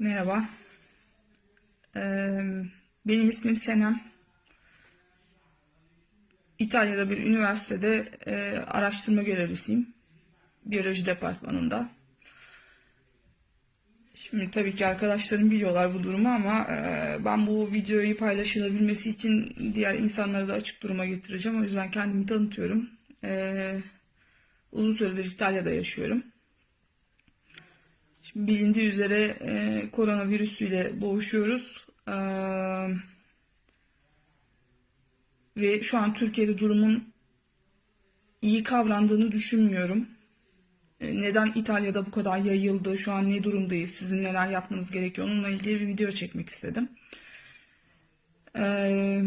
Merhaba. Ee, benim ismim Senem. İtalya'da bir üniversitede e, araştırma görevlisiyim. Biyoloji departmanında. Şimdi tabii ki arkadaşlarım biliyorlar bu durumu ama e, ben bu videoyu paylaşılabilmesi için diğer insanları da açık duruma getireceğim. O yüzden kendimi tanıtıyorum. E, uzun süredir İtalya'da yaşıyorum. Şimdi bilindiği üzere e, koronavirüsüyle boğuşuyoruz. E, ve şu an Türkiye'de durumun iyi kavrandığını düşünmüyorum. E, neden İtalya'da bu kadar yayıldı? Şu an ne durumdayız? Sizin neler yapmanız gerekiyor? Onunla ilgili bir video çekmek istedim. E,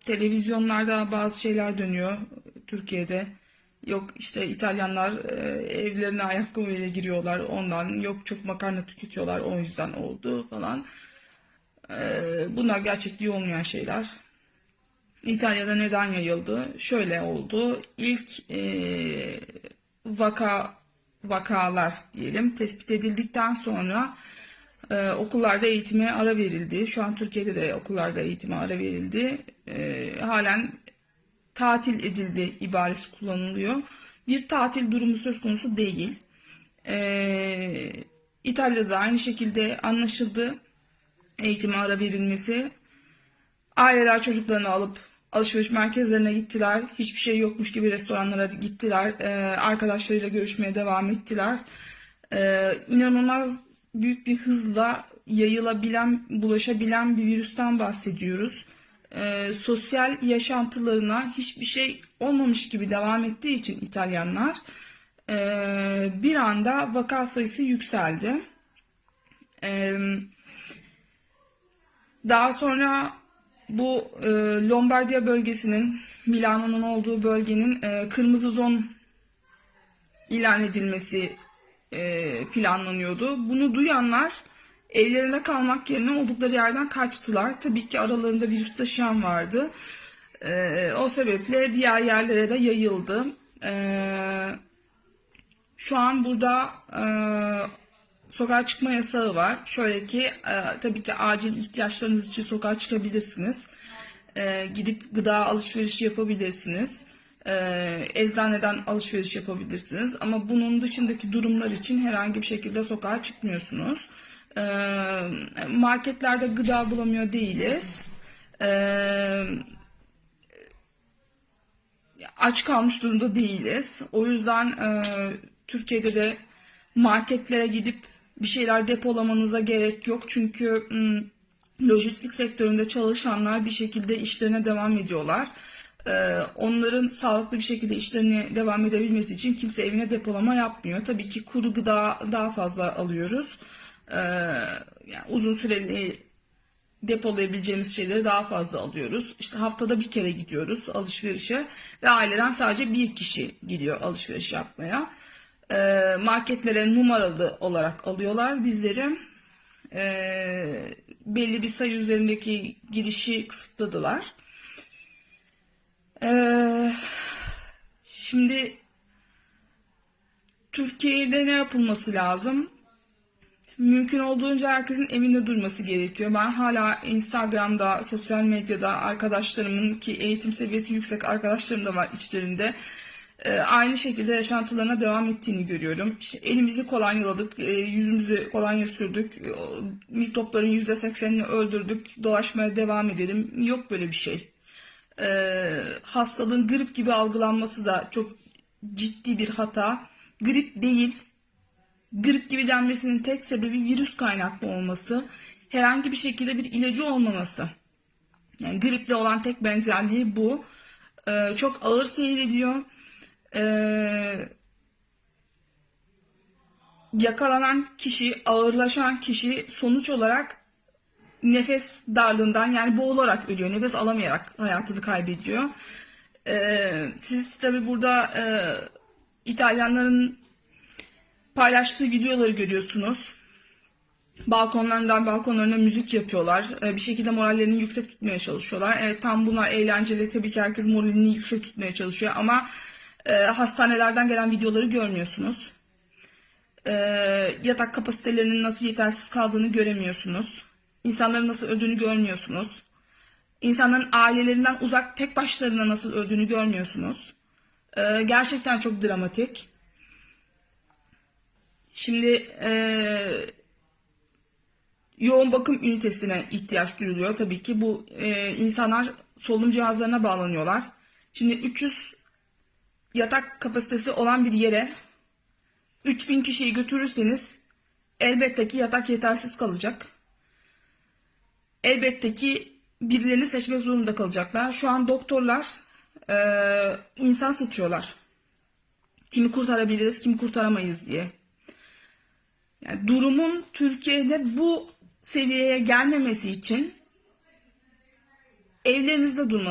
televizyonlarda bazı şeyler dönüyor Türkiye'de. Yok işte İtalyanlar e, evlerine ayakkabıyla giriyorlar ondan. Yok çok makarna tüketiyorlar o yüzden oldu falan. E, bunlar gerçekliği olmayan şeyler. İtalya'da neden yayıldı? Şöyle oldu. İlk e, vaka vakalar diyelim tespit edildikten sonra e, okullarda eğitime ara verildi. Şu an Türkiye'de de okullarda eğitime ara verildi. E, halen tatil edildi ibaresi kullanılıyor. Bir tatil durumu söz konusu değil. Ee, İtalya'da da aynı şekilde anlaşıldı eğitime ara verilmesi. Aileler çocuklarını alıp alışveriş merkezlerine gittiler. Hiçbir şey yokmuş gibi restoranlara gittiler. Ee, arkadaşlarıyla görüşmeye devam ettiler. Ee, inanılmaz büyük bir hızla yayılabilen, bulaşabilen bir virüsten bahsediyoruz e, sosyal yaşantılarına hiçbir şey olmamış gibi devam ettiği için İtalyanlar e, bir anda vaka sayısı yükseldi. E, daha sonra bu e, Lombardiya bölgesinin Milano'nun olduğu bölgenin e, kırmızı zon ilan edilmesi e, planlanıyordu. Bunu duyanlar Evlerinde kalmak yerine oldukları yerden kaçtılar. Tabii ki aralarında virüs taşıyan vardı. Ee, o sebeple diğer yerlere de yayıldı. Ee, şu an burada e, sokağa çıkma yasağı var. Şöyle ki e, tabii ki acil ihtiyaçlarınız için sokağa çıkabilirsiniz. E, gidip gıda alışverişi yapabilirsiniz. Eczaneden alışveriş yapabilirsiniz. Ama bunun dışındaki durumlar için herhangi bir şekilde sokağa çıkmıyorsunuz. Ee, marketlerde gıda bulamıyor değiliz. Ee, aç kalmış durumda değiliz. O yüzden e, Türkiye'de de marketlere gidip bir şeyler depolamanıza gerek yok. Çünkü lojistik sektöründe çalışanlar bir şekilde işlerine devam ediyorlar. Ee, onların sağlıklı bir şekilde işlerine devam edebilmesi için kimse evine depolama yapmıyor. Tabii ki kuru gıda daha fazla alıyoruz. Ee, yani uzun süreli depolayabileceğimiz şeyleri daha fazla alıyoruz. İşte haftada bir kere gidiyoruz alışverişe ve aileden sadece bir kişi gidiyor alışveriş yapmaya. Ee, marketlere numaralı olarak alıyorlar bizleri. Ee, belli bir sayı üzerindeki girişi kısıtladılar. Ee, şimdi Türkiye'de ne yapılması lazım? Mümkün olduğunca herkesin evinde durması gerekiyor. Ben hala Instagram'da, sosyal medyada arkadaşlarımın ki eğitim seviyesi yüksek arkadaşlarım da var içlerinde. E, aynı şekilde yaşantılarına devam ettiğini görüyorum. İşte elimizi kolonyaladık, e, yüzümüzü kolonya sürdük, e, mikropların %80'ini öldürdük, dolaşmaya devam edelim. Yok böyle bir şey. E, hastalığın grip gibi algılanması da çok ciddi bir hata. Grip değil, Grip gibi denmesinin tek sebebi virüs kaynaklı olması, herhangi bir şekilde bir ilacı olmaması. Yani griple olan tek benzerliği bu. Ee, çok ağır seyrediyor. Ee, yakalanan kişi, ağırlaşan kişi sonuç olarak nefes darlığından yani boğularak ölüyor. Nefes alamayarak hayatını kaybediyor. Ee, siz tabi burada e, İtalyanların paylaştığı videoları görüyorsunuz. Balkonlarından balkonlarına müzik yapıyorlar. Ee, bir şekilde morallerini yüksek tutmaya çalışıyorlar. Evet tam bunlar eğlenceli. Tabii ki herkes moralini yüksek tutmaya çalışıyor ama e, hastanelerden gelen videoları görmüyorsunuz. Ee, yatak kapasitelerinin nasıl yetersiz kaldığını göremiyorsunuz. İnsanların nasıl öldüğünü görmüyorsunuz. İnsanların ailelerinden uzak tek başlarına nasıl öldüğünü görmüyorsunuz. Ee, gerçekten çok dramatik. Şimdi eee, yoğun bakım ünitesine ihtiyaç duyuluyor. Tabii ki bu eee, insanlar solunum cihazlarına bağlanıyorlar. Şimdi 300 yatak kapasitesi olan bir yere 3000 kişiyi götürürseniz elbette ki yatak yetersiz kalacak. Elbette ki birilerini seçmek zorunda kalacaklar. Şu an doktorlar eee, insan seçiyorlar. Kimi kurtarabiliriz, kimi kurtaramayız diye. Yani durumun Türkiye'de bu seviyeye gelmemesi için evlerinizde durmanız